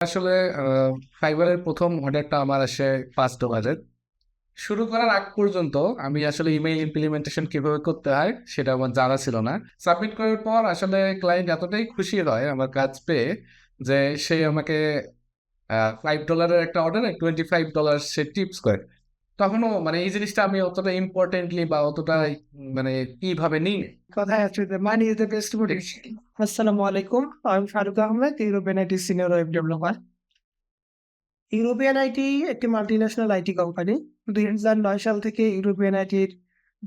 আসলে ফাইবারের প্রথম অর্ডারটা আমার আসে পাঁচ ডলারের। শুরু করার আগ পর্যন্ত আমি আসলে ইমেইল ইমপ্লিমেন্টেশন কীভাবে করতে হয় সেটা আমার জানা ছিল না। সাবমিট করার পর আসলে ক্লায়েন্ট এতটাই খুশি হয় আমার কাজ পেয়ে যে সে আমাকে ফাইভ ডলারের একটা অর্ডার টোয়েন্টি ফাইভ ডলার সে টিপস করে। তখনও মানে এই জিনিসটা আমি অতটা ইম্পর্টেন্টলি বা অতটা মানে কীভাবে নিই? কথায় আছে money is the best protection আসসালামু আলাইকুম আমি Faruk Ahmed European IT senior web developer European IT একটি মাল্টিন্যাশনাল আইটি কোম্পানি দুই হাজার নয় সাল থেকে ইউরোপিয়ান আইটির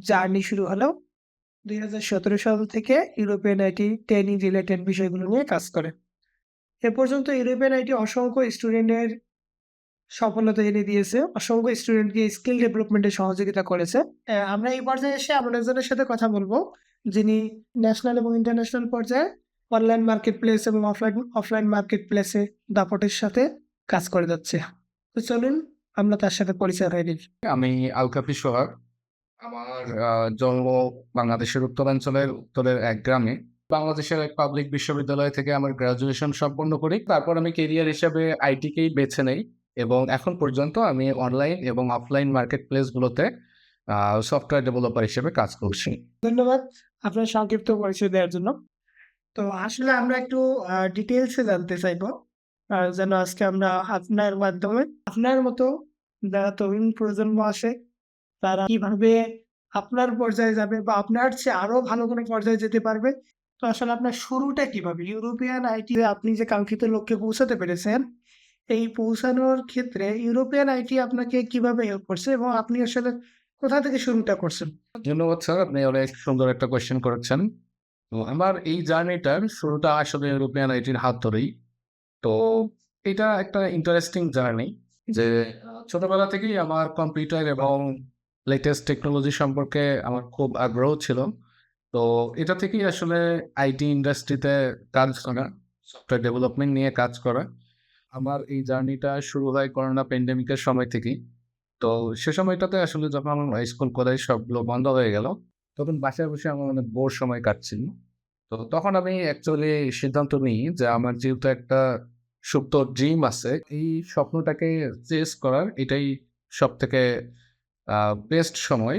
জার্নি শুরু হলো। দুই হাজার সতেরো সাল থেকে ইউরোপিয়ান আইটি ট্রেনিং রিলেটেড বিষয়গুলো নিয়ে কাজ করে। এ পর্যন্ত ইউরোপিয়ান আইটি অসংখ্য স্টুডেন্টের সফলতা এনে দিয়েছে। অসংখ্য স্টুডেন্টকে স্কিল ডেভেলপমেন্টে সহযোগিতা করেছে। আমরা এই পর্যায়ে এসে এমন একজনের সাথে কথা বলব, যিনি ন্যাশনাল এবং ইন্টারন্যাশনাল পর্যায়ে অনলাইন মার্কেট প্লেস এবং অফলাইন অফলাইন মার্কেট প্লেসে দাপটের সাথে কাজ করে যাচ্ছে। তো চলুন, আমরা তার সাথে পরিচয় হয়ে নিই। আমি আলকাপি সোহাগ। আমার জন্ম বাংলাদেশের উত্তরাঞ্চলের, উত্তরের এক গ্রামে। বাংলাদেশের এক পাবলিক বিশ্ববিদ্যালয় থেকে আমার গ্রাজুয়েশন সম্পন্ন করি। তারপর আমি কেরিয়ার হিসাবে আইটিকেই বেছে নেই। এবং এখন পর্যন্ত আমি অনলাইন এবং অফলাইন মার্কেট প্লেসগুলোতে সফটওয়্যার ডেভেলপার হিসেবে কাজ করছি। ধন্যবাদ আপনার সংক্ষিপ্ত পরিচয় দেওয়ার জন্য। তো আসলে আমরা একটু ডিটেলসে জানতে চাইব। যেন আজকে আমরা আপনার মাধ্যমে, আপনার মতো যারা তরুণ প্রজন্ম আসে তারা কীভাবে আপনার পর্যায়ে যাবে বা আপনার চেয়ে আরও ভালো কোনো পর্যায়ে যেতে পারবে? তো আসলে আপনার শুরুটা কীভাবে? ইউরোপিয়ান আইটি আপনি যে কাঙ্ক্ষিত লক্ষ্যে পৌঁছাতে পেরেছেন এই পৌঁছানোর ক্ষেত্রে ইউরোপিয়ান আইটি আপনাকে কীভাবে হেল্প করছে এবং আপনি আসলে কোথা থেকে শুরুটা করছেন? ধন্যবাদ স্যার, আপনি অনেক সুন্দর একটা কোয়েশ্চেন করেছেন। তো আমার এই জার্নিটার শুরুটা আসলে ইউরোপিয়ান আইটির হাত ধরেই। তো এটা একটা ইন্টারেস্টিং জার্নি যে, ছোটবেলা থেকেই আমার কম্পিউটার এবং লেটেস্ট টেকনোলজি সম্পর্কে আমার খুব আগ্রহ ছিল। তো এটা থেকেই আসলে আইটি ইন্ডাস্ট্রিতে কাজ করা সফটওয়্যার ডেভেলপমেন্ট নিয়ে কাজ করা। আমার এই জার্নিটা শুরু হয় করোনা প্যান্ডেমিকের সময় থেকেই। তো সে সময়টাতে আসলে যখন আমার স্কুল কলেজ সবগুলো বন্ধ হয়ে গেল, তখন বাসায় বসে আমার অনেক বোর সময় কাটছিল। তো তখন আমি অ্যাকচুয়ালি সিদ্ধান্ত নিই যে আমার যেহেতু একটা সুপ্ত ড্রিম আছে, এই স্বপ্নটাকে চেস করার এটাই সব থেকে বেস্ট সময়।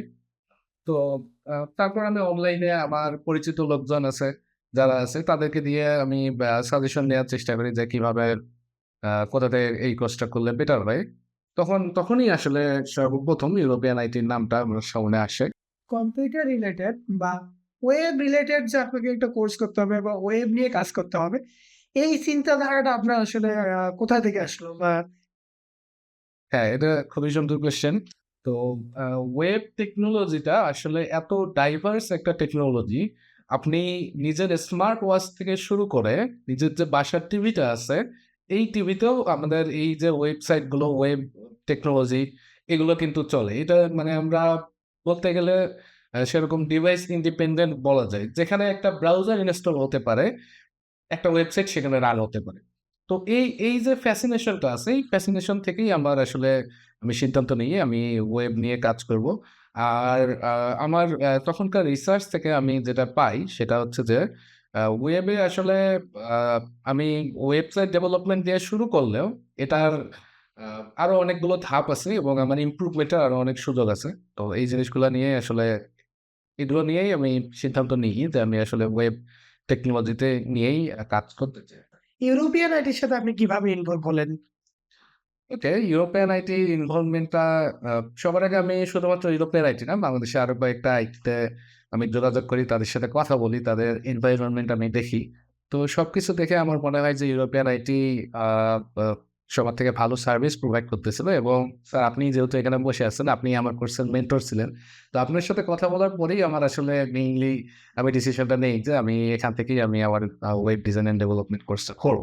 তো তারপর আমি অনলাইনে আমার পরিচিত লোকজন আছে, যারা আছে তাদেরকে দিয়ে আমি সাজেশন নেওয়ার চেষ্টা করি যে কীভাবে কোথাতে এই কোর্সটা করলে বেটার হয়? তখন তখনই আসলে সর্বপ্রথম ইউরোপিয়ান আইটির নামটা আমার সামনে আসে। কম্পিউটার রিলেটেড বা ওয়েব রিলেটেড যে আপনাকে একটা কোর্স করতে হবে বা ওয়েব নিয়ে কাজ করতে হবে এই চিন্তাধারাটা আপনার আসলে কোথা থেকে আসলো বা হ্যাঁ এটা খুবই সুন্দর কোয়েশ্চেন তো ওয়েব টেকনোলজিটা আসলে এত ডাইভার্স একটা টেকনোলজি আপনি নিজের স্মার্ট ওয়াচ থেকে শুরু করে নিজের যে বাসার টিভিটা আছে এই টিভিতেও আমাদের এই যে ওয়েবসাইটগুলো ওয়েব টেকনোলজি এগুলো কিন্তু চলে। এটা মানে আমরা বলতে গেলে সেরকম ডিভাইস ইন্ডিপেন্ডেন্ট বলা যায়। যেখানে একটা ব্রাউজার ইনস্টল হতে পারে, একটা ওয়েবসাইট সেখানে রান হতে পারে। তো এই এই যে ফ্যাসিনেশনটা আছে, এই ফ্যাসিনেশন থেকেই আমার আসলে আমি সিদ্ধান্ত নিয়ে আমি ওয়েব নিয়ে কাজ করব। আর আমার তখনকার রিসার্চ থেকে আমি যেটা পাই, সেটা হচ্ছে যে ওয়েবে আসলে আমি ওয়েবসাইট ডেভেলপমেন্ট দিয়ে শুরু করলেও এটার আহ, আরও অনেকগুলো ধাপ আছে এবং আমার ইমপ্রুভমেন্টের আরও অনেক সুযোগ আছে। তো এই জিনিসগুলো নিয়ে আসলে এগুলো নিয়েই আমি সিদ্ধান্ত নিই যে আমি আসলে ওয়েব টেকনোলজিতে নিয়েই কাজ করতে চাই। ইউরোপিয়ান আইটির সাথে আপনি কীভাবে ইনভলভ হলেন? ওকে ইউরোপিয়ান আইটি ইনভলভমেন্টটা সবার আগে আমি শুধুমাত্র ইউরোপিয়ান আইটি না বাংলাদেশে আরও কয়েকটা আইটিতে আমি যোগাযোগ করি, তাদের সাথে কথা বলি, তাদের এনভায়রনমেন্ট আমি দেখি। তো সবকিছু দেখে আমার মনে হয় যে ইউরোপিয়ান আইটি সবার থেকে ভালো সার্ভিস প্রোভাইড করতেছিল এবং স্যার আপনি যেহেতু এখানে বসে আছেন, আপনি আমার কোর্সের মেন্টর ছিলেন। তো আপনার সাথে কথা বলার পরেই আমার আসলে মেইনলি আমি ডিসিশনটা নেই যে আমি এখান থেকেই আমি আমার ওয়েব ডিজাইন অ্যান্ড ডেভেলপমেন্ট কোর্সটা করব।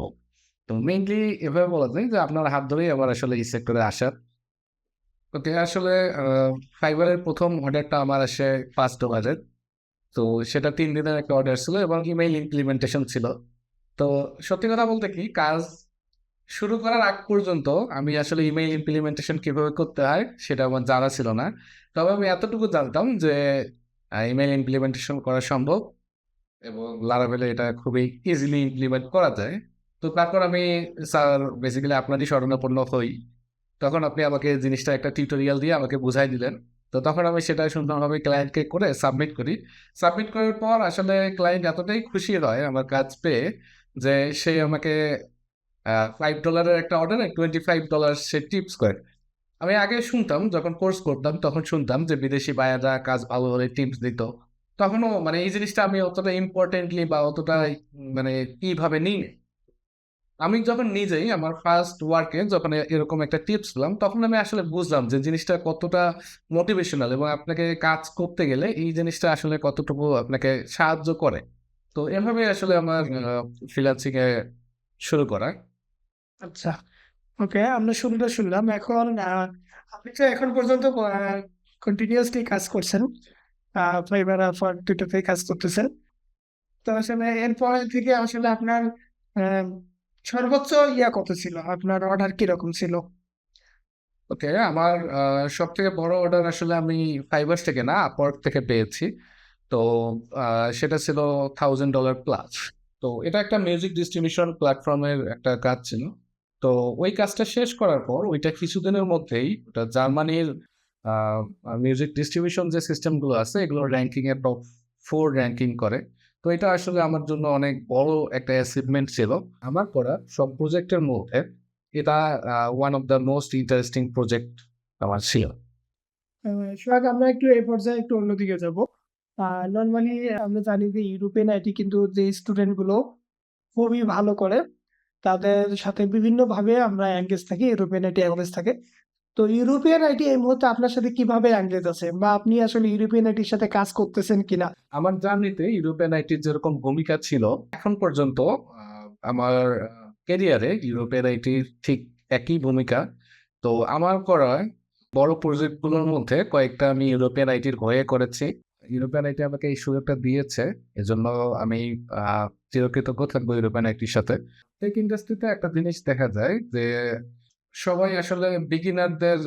তো মেইনলি এভাবে বলা যায় যে আপনার হাত ধরেই আমার আসলে এই সেক্টরে আসার। ওকে, আসলে ফাইবারের প্রথম অর্ডারটা আমার আসে পাঁচ ডলারের তো সেটা তিন দিনের একটা অর্ডার ছিল এবং ইমেইল ইমপ্লিমেন্টেশন ছিল। তো সত্যি কথা বলতে কি, কাজ শুরু করার আগ পর্যন্ত আমি আসলে ইমেইল ইমপ্লিমেন্টেশন কীভাবে করতে হয় সেটা আমার জানা ছিল না। তবে আমি এতটুকু জানতাম যে ইমেইল ইমপ্লিমেন্টেশন করা সম্ভব এবং লারাভেলে এটা খুবই ইজিলি ইমপ্লিমেন্ট করা যায়। তো তারপর আমি, স্যার বেসিক্যালি আপনারই শরণাপন্ন হই। তখন আপনি আমাকে জিনিসটা একটা টিউটোরিয়াল দিয়ে আমাকে বুঝাই দিলেন। তো তখন আমি সেটা সুন্দরভাবে ক্লায়েন্টকে করে সাবমিট করি। সাবমিট করার পর আসলে ক্লায়েন্ট এতটাই খুশি হয় আমার কাজ পেয়ে যে সে আমাকে ফাইভ ডলারের একটা অর্ডারে টোয়েন্টি ফাইভ ডলার সে টিপস করে। আমি আগে শুনতাম, যখন কোর্স করতাম, তখন শুনতাম যে বিদেশি বায়াররা কাজ ভালো হলে টিপস দিত। তখনও মানে এই জিনিসটা আমি অতটা ইম্পর্টেন্টলি বা অতটা মানে কীভাবে নিই। আমি যখন নিজেই আমার ফার্স্ট ওয়ার্কে যখন এরকম একটা টিপস পেলাম তখন আমি আসলে বুঝলাম যে জিনিসটা কতটা মোটিভেশনাল এবং আপনাকে কাজ করতে গেলে এই জিনিসটা আসলে কতটুকু আপনাকে সাহায্য করে। তো এভাবে আসলে আমার ফ্রিল্যান্সিং এ শুরু করা। আচ্ছা ওকে আমরা শুনতে শুনলাম। এখন আহ, আপনি তো এখন পর্যন্ত কন্টিনিউয়াসলি কাজ করছেন। ফাইবার ফর দুটোতেই কাজ করতেছেন। তো আসলে এরপর থেকে আসলে আপনার আহ, সর্বোচ্চ ইয়া কত ছিল? আপনার অর্ডার কীরকম ছিল? ওকে, আমার সব থেকে বড় অর্ডার আসলে আমি ফাইবার থেকে না আপওয়ার্ক থেকে পেয়েছি। তো সেটা ছিল থাউজেন্ড ডলার প্লাস তো এটা একটা মিউজিক ডিস্ট্রিবিউশন প্ল্যাটফর্মের একটা কাজ ছিল। তো ওই কাজটা শেষ করার পর, ওইটা কিছুদিনের মধ্যেই ওটা জার্মানির মিউজিক ডিস্ট্রিবিউশন যে সিস্টেমগুলো আছে এগুলো র্যাঙ্কিং এর টপ ফোর র্যাঙ্কিং করে। তো এটা আসলে আমার জন্য অনেক বড় একটা অ্যাচিভমেন্ট ছিল। আমার করা সব প্রজেক্টের মধ্যে এটা one of the most interesting project আমার ছিল। সোহাগ, আমরা একটু এই পর্যায়ে একটু অন্যদিকে যাব। নর্মালি আমরা জানি যে ইউরোপিয়ান আইটি কিন্তু যে স্টুডেন্টগুলো খুবই ভালো করে, তাদের সাথে বিভিন্নভাবে আমরা এঙ্গেজ থাকি ইউরোপিয়ান আইটি এঙ্গেজ থাকে। তো ইউরোপিয়ান আইটি এই মুহূর্তে আপনার সাথে কীভাবে এঙ্গেজ আছে বা আপনি আসলে ইউরোপিয়ান আইটির সাথে কাজ করতেছেন কিনা? আমার জার্নিতে ইউরোপিয়ান আইটির যেরকম ভূমিকা ছিল, এখন পর্যন্ত আমার ক্যারিয়ারে ইউরোপিয়ান আইটির ঠিক একই ভূমিকা। তো আমার করা বড় প্রজেক্টগুলোর মধ্যে কয়েকটা আমি ইউরোপিয়ান আইটির হয়ে করেছি। ইউরোপিয়ান আইটি আমাকে এই সুযোগটা দিয়েছে, এজন্য আমি চিরকৃতজ্ঞ থাকব ইউরোপিয়ান আইটির সাথে। টেক ইন্ডাস্ট্রিতে একটা জিনিস দেখা যায় যে সবাই আসলে বিগিনারদের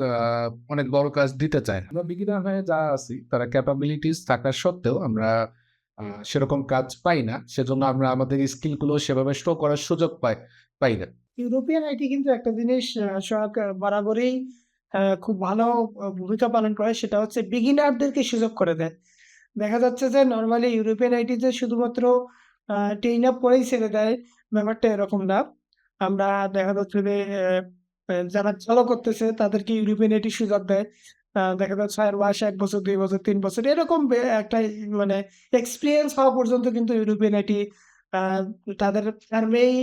অনেক বড় কাজ দিতে চায় আমরা বিগিনার হয়ে যা আছি, তারা ক্যাপাবিলিটিস থাকা সত্ত্বেও আমরা সেরকম কাজ পাই না। সেজন্য আমরা আমাদের স্কিলগুলো সেভাবে শো করার সুযোগ পাই পাই না। ইউরোপিয়ান আইটি কিন্তু একটা জিনিস বরাবরই খুব ভালো ভূমিকা পালন করে, সেটা হচ্ছে বিগিনারদেরকে সুযোগ করে দেয়। দেখা যাচ্ছে যে নর্মালি ইউরোপিয়ান আইটি যে শুধুমাত্র ট্রেন আপ করেই ছেড়ে দেয়, ব্যাপারটা এরকম না। আমরা দেখা যাচ্ছে যে যারা চালু করতেছে, তাদেরকে ইউরোপিয়ান আইটি সুযোগ দেয়। দেখা যাচ্ছে ছয় মাস, এক বছর, দুই বছর, তিন বছর, এরকম একটা মানে এক্সপিরিয়েন্স হওয়া পর্যন্ত কিন্তু ইউরোপিয়ান আইটি তাদের ফার্মেই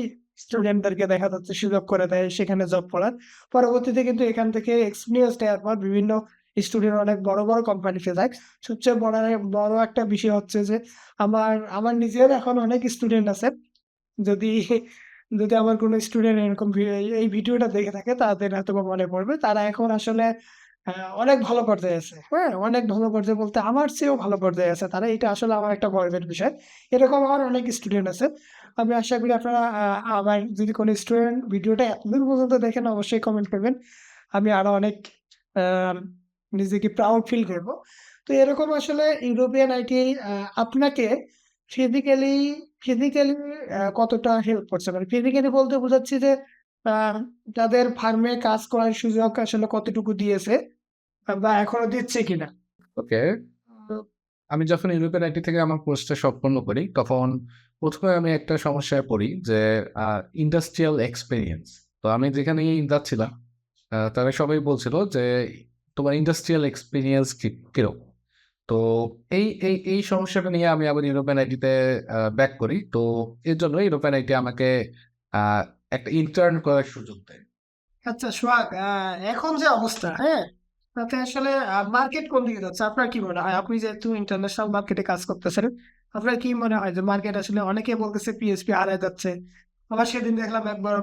স্টুডেন্টদেরকে দেখা যাচ্ছে সুযোগ করে দেয় সেখানে জব করার। পরবর্তীতে কিন্তু এখান থেকে এক্সপিরিয়েন্স দেওয়ার পর বিভিন্ন স্টুডেন্ট অনেক বড় বড় কোম্পানিতে যায়। সবচেয়ে বড় বড় একটা বিষয় হচ্ছে যে, আমার আমার নিজের এখন অনেক স্টুডেন্ট আছে। যদি যদি আমার কোনো স্টুডেন্ট এরকম এই ভিডিওটা দেখে থাকে, তাদের হয়তো মনে পড়বে। তারা এখন আসলে অনেক ভালো পর্যায়ে আছে। হ্যাঁ অনেক ভালো পর্যায়ে বলতে আমার চেয়েও ভালো পর্যায়ে আছে। তারা এটা আসলে আমার একটা গর্বের বিষয়। এরকম আমার অনেক স্টুডেন্ট আছে। আমি আশা করি আপনারা আমার যদি কোনো স্টুডেন্ট ভিডিওটা এতদূর পর্যন্ত দেখেন, অবশ্যই কমেন্ট করবেন। আমি আরও অনেক নিজেকে প্রাউড ফিল করব। তো এরকম আসলে ইউরোপিয়ান আইটি আপনাকে ফিজিক্যালি ফিজিক্যালি কতটা হেল্প করছে? মানে ফিজিক্যালি বলতে বোঝাচ্ছি যে তাদের ফার্মে কাজ করার সুযোগ আসলে কতটুকু দিয়েছে বা এখনও দিচ্ছে কিনা। ওকে আমি যখন ইউরোপিয়ান আইটি থেকে আমার কোর্সটা সম্পন্ন করি, তখন প্রথমে আমি একটা সমস্যায় পড়ি যে ইন্ডাস্ট্রিয়াল এক্সপিরিয়েন্স তো আমি যেখানে যাচ্ছিলাম তারা সবাই বলছিল যে, তোমার ইন্ডাস্ট্রিয়াল এক্সপিরিয়েন্স কীরকম? তো এই এই এই সমস্যাটা নিয়ে আমি আবার ইউরোপিয়ান আইটিতে ব্যাক করি। তো এর জন্য ইউরোপিয়ান আইটি আমাকে একটা ইন্টার্ন করার সুযোগ দেয়। আচ্ছা সোহাগ এখন যে অবস্থা হ্যাঁ? তাতে আসলে মার্কেট কোন দিকে যাচ্ছে? আপনার কি মনে হয়? আপনি যেহেতু ইন্টারন্যাশনাল মার্কেটে কাজ করতেছেন, আপনার কি মনে হয় যে মার্কেট আসলে অনেকে বলতেছে পিএসপি হারায় যাচ্ছে? আবার সেদিন দেখলাম একবার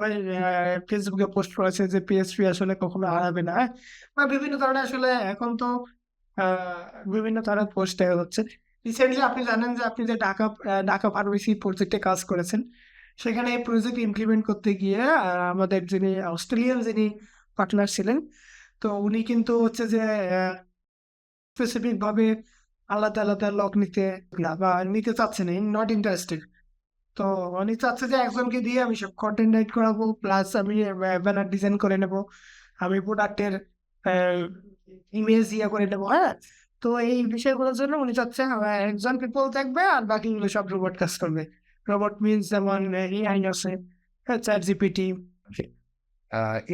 ফেসবুকে পোস্ট করেছে যে পিএসপি আসলে কখনো হারাবে না হ্যাঁ? বা বিভিন্ন ধরনের আসলে এখন তো বিভিন্ন ধরনের পোস্ট দেখা যাচ্ছে রিসেন্টলি আপনি জানেন যে আপনি যে ঢাকা ঢাকা ফার্মেসি প্রজেক্টে কাজ করেছেন, সেখানে এই প্রজেক্ট ইমপ্লিমেন্ট করতে গিয়ে আমাদের যিনি অস্ট্রেলিয়ান যিনি পার্টনার ছিলেন, তো উনি কিন্তু হচ্ছে যে স্পেসিফিক ভাবে আলাদা আলাদা লক নিতে না, বা নিতে চাচ্ছেন নট ইন্টারেস্টেড তো উনি চাচ্ছে যে একজনকে দিয়ে আমি সব কন্টেন্ট রাইট করাবো প্লাস আমি ব্যানার ডিজাইন করে নেব, আমি প্রোডাক্টের ইমেজ ইয়ে করে নেব হ্যাঁ? তো এই বিষয়গুলোর জন্য উনি চাচ্ছেন একজন পিপল থাকবে আর বাকিগুলো সব রোবট কাজ করবে। রোবট মিনস যেমন এআই আছে চ্যাট জিপিটি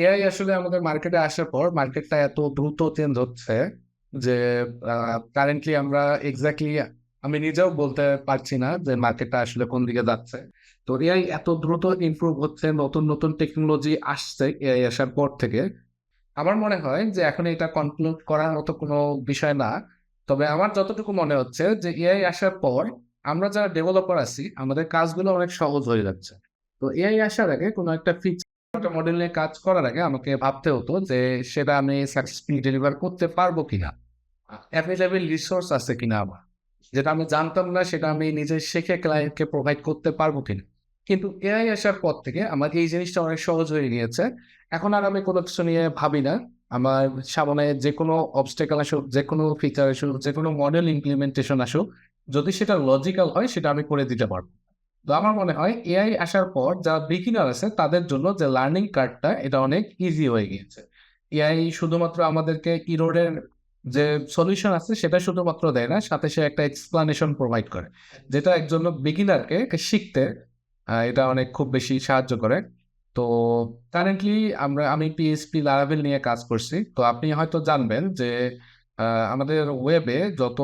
এআই আসলে আমাদের মার্কেটে আসার পর মার্কেটটা এত দ্রুত চেঞ্জ হচ্ছে যে কারেন্টলি আমরা এক্স্যাক্টলি আমি নিজেও বলতে পারছি না যে মার্কেটটা আসলে কোন দিকে যাচ্ছে। তো এআই এত দ্রুত ইমপ্রুভ হচ্ছে, নতুন নতুন টেকনোলজি আসছে এআই আসার পর থেকে। আমার মনে হয় যে এখন এটা কনক্লুড করার মতো কোনো বিষয় না। তবে আমার যতটুকু মনে হচ্ছে যে এআই আসার পর আমরা যারা ডেভেলপার আছি, আমাদের কাজগুলো অনেক সহজ হয়ে যাচ্ছে। তো এআই আসার আগে কোনো একটা ফিচার মডেল নিয়ে কাজ করার আগে আমাকে ভাবতে হতো যে সেটা আমি সাকসেসফুলি ডেলিভার করতে পারব কিনা। অ্যাভেলেবেল রিসোর্স আছে কিনা আমার? যেটা আমি জানতাম না, সেটা আমি নিজে শিখে ক্লায়েন্টকে প্রোভাইড করতে পারব কিনা? কিন্তু এআই আসার পর থেকে আমার এই জিনিসটা অনেক সহজ হয়ে গিয়েছে। এখন আর আমি কোনো কিছু নিয়ে ভাবি না। আমার সামনে যে কোনো অবস্টেকাল আসুক যে কোনো ফিচার আসুক যে কোনো মডেল ইমপ্লিমেন্টেশন আসুক, যদি সেটা লজিক্যাল হয়, সেটা আমি করে দিতে পারব। তো আমার মনে হয় এআই আসার পর যারা বিগিনার আছে, তাদের জন্য যে লার্নিং কার্ডটা এটা অনেক ইজি হয়ে গিয়েছে। এআই শুধুমাত্র আমাদেরকে ইরোডের যে সলিউশন আছে, সেটা শুধুমাত্র দেয় না, সাথে সে একটা এক্সপ্লানেশন প্রোভাইড করে। যেটা একজন বিগিনারকে শিখতে এটা অনেক খুব বেশি সাহায্য করে। তো কারেন্টলি আমরা, আমি পিএসপি লারাভেল নিয়ে কাজ করছি। তো আপনি হয়তো জানবেন যে আমাদের ওয়েবে যত,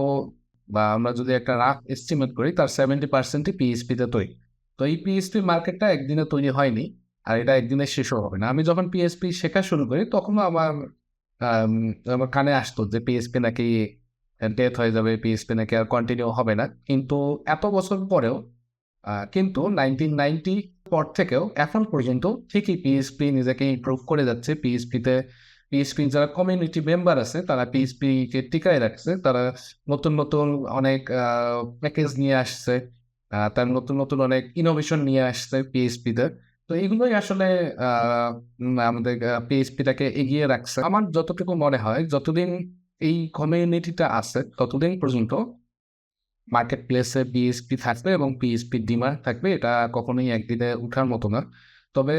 বা আমরা যদি একটা রাফ এস্টিমেট করি, তার সেভেন্টি পার্সেন্টই পিএসপিতে তৈরি। তো এই পিএসপি মার্কেটটা একদিনে তৈরি হয়নি, আর এটা একদিনে শেষও হবে না। আমি যখন পিএসপি শেখা শুরু করি, তখনও আমার আমার কানে আসতো যে পিএসপি নাকি ডেথ হয়ে যাবে পিএসপি নাকি আর কন্টিনিউ হবে না। কিন্তু এত বছর পরেও কিন্তু নাইনটিন নাইনটি পর থেকেও এখন পর্যন্ত ঠিকই পিএসপি নিজেকে ইম্প্রুভ করে যাচ্ছে। পিএসপিতে পিএসপি যারা কমিউনিটি মেম্বার আছে, তারা পিএসপি কে টিকায় রাখছে। তারা নতুন নতুন অনেক প্যাকেজ নিয়ে আসছে। তার নতুন নতুন অনেক ইনোভেশন নিয়ে আসছে পিএসপিতে তো। এগুলোই আসলে আমাদের পিএসপিটাকে এগিয়ে রাখছে। আমার যতটুকু মনে হয়, যতদিন এই কমিউনিটিটা আছে, ততদিন পর্যন্ত মার্কেট প্লেসে পিএসপি থাকবে এবং পিএসপির ডিমান্ড থাকবে, এটা কখনোই একদিনে উঠার মতো না। তবে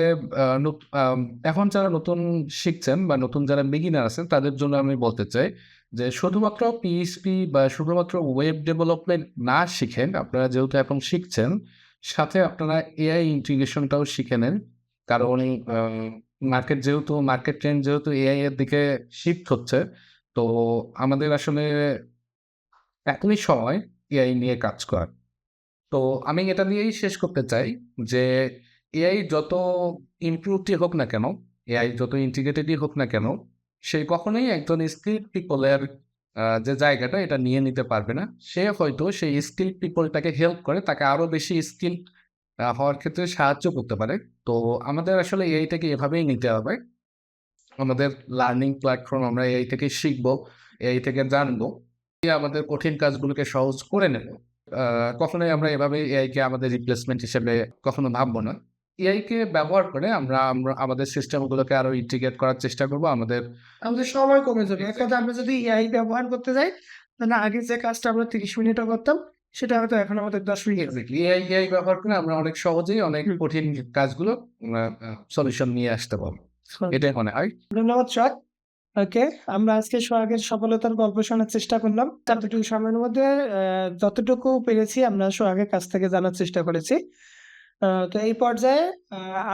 এখন যারা নতুন শিখছেন বা নতুন যারা বিগিনার আছেন, তাদের জন্য আমি বলতে চাই যে শুধুমাত্র পিএসপি বা শুধুমাত্র ওয়েব ডেভেলপমেন্ট না শিখেন, আপনারা যেহেতু এখন শিখছেন, সাথে আপনারা এআই ইন্টিগ্রেশনটাও শিখে নেন। কারণ মার্কেট যেহেতু মার্কেট ট্রেন্ড যেহেতু এআই এর দিকে শিফট হচ্ছে, তো আমাদের আসলে এখনই সময় এআই নিয়ে কাজ করার। তো আমি এটা দিয়েই শেষ করতে চাই যে, এআই যত ইমপ্রুভটি হোক না কেন, এআই যত ইন্টিগ্রেটেডই হোক না কেন, সে কখনোই একজন স্কিল পিপলের যে জায়গাটা এটা নিয়ে নিতে পারবে না। সে হয়তো সেই স্কিল পিপলটাকে হেল্প করে, তাকে আরও বেশি স্কিল হওয়ার ক্ষেত্রে সাহায্য করতে পারে। তো আমাদের আসলে এআইটাকে এভাবেই নিতে হবে। আমাদের লার্নিং প্ল্যাটফর্ম আমরা এআই থেকে শিখব, এআই থেকে জানব। আমাদের কঠিন কাজগুলোকে সহজ করে নেব। কখনোই আমরা এভাবে এআই কে আমাদের রিপ্লেসমেন্ট হিসেবে কখনো ভাববো না। এআই কে ব্যবহার করে আমরা আমরা আমাদের সিস্টেমগুলোকে আরও ইন্টিগ্রেট করার চেষ্টা করব আমাদের আমাদের সময় কমে যাবে। এক কথা আমরা যদি এআই ব্যবহার করতে যাই তাহলে আগে যে কাজটা আমরা তিরিশ মিনিটও করতাম সেটা হয়তো এখন আমাদের দশ মিনিট এআই এআই ব্যবহার করে আমরা অনেক সহজেই অনেক কঠিন কাজগুলো সলিউশন নিয়ে আসতে পারব। এটাই মনে হয়। ধন্যবাদ সোহাগ ওকে আমরা আজকে সোহাগের সফলতার গল্প শোনার চেষ্টা করলাম। ততটুকু সময়ের মধ্যে যতটুকু পেরেছি আমরা সোহাগের কাছ থেকে জানার চেষ্টা করেছি। তো এই পর্যায়ে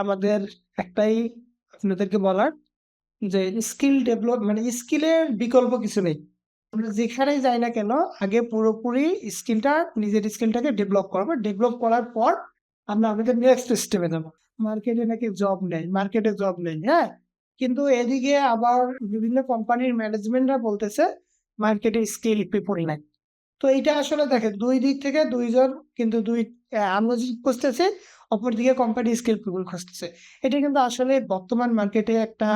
আমাদের একটাই আপনাদেরকে বলার যে স্কিল ডেভেলপ মানে স্কিলের বিকল্প কিছু নেই। আমরা যেখানেই যাই না কেন, আগে পুরোপুরি স্কিলটা, নিজের স্কিলটাকে ডেভেলপ করব। ডেভেলপ করার পর আমরা আমাদের নেক্সট স্টেপে যাব। মার্কেটে নাকি জব নেই, মার্কেটে জব নেই হ্যাঁ? কিন্তু এদিকে আবার বিভিন্ন কোম্পানির ম্যানেজমেন্টরা বলতেছে, মার্কেটে স্কিল পিপল নাই। তো এটা আসলে দেখে দুই দিক থেকে দুইজন কিন্তু দুই আমরা খুঁজতেছি, অপরদিকে কোম্পানি স্কিল পিপল খুঁজতেছে। এটা কিন্তু আসলে বর্তমান মার্কেটে একটা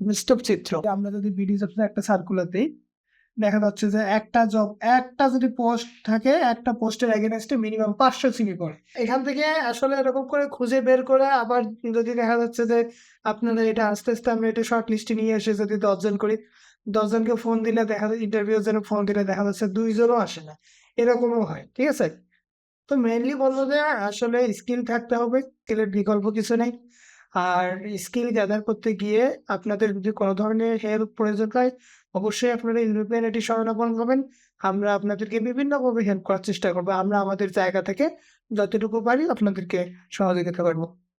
বাস্তব চিত্র। আমরা যদি বিডি একটা সার্কুলার দিই দেখা যাচ্ছে যে একটা জব একটা যদি পোস্ট থাকে, একটা পোস্টের এগেনস্টে মিনিমাম পাঁচশো সিভি করে। এখান থেকে আসলে এরকম করে খুঁজে বের করে আবার যদি দেখা যাচ্ছে যে আপনারা এটা আস্তে আস্তে আমরা এটা শর্ট লিস্টে নিয়ে এসে যদি দশজন করি, দশজনকে ফোন দিলে দেখা যায় ইন্টারভিউর জন্য ফোন দিলে দেখা যাচ্ছে দুইজনও আসে না। এরকমও হয়, ঠিক আছে? তো মেইনলি বলব যে আসলে স্কিল থাকতে হবে স্কিলের বিকল্প কিছু নেই। আর স্কিল গ্যাদার করতে গিয়ে আপনাদের যদি কোনো ধরনের হেল্প প্রয়োজন হয় অবশ্যই আপনারা ইউরোপিয়ান এটি শরণাপন্ন হবেন আমরা আপনাদেরকে বিভিন্নভাবে হেল্প করার চেষ্টা করব। আমরা আমাদের জায়গা থেকে যতটুকু পারি আপনাদেরকে সহযোগিতা করব।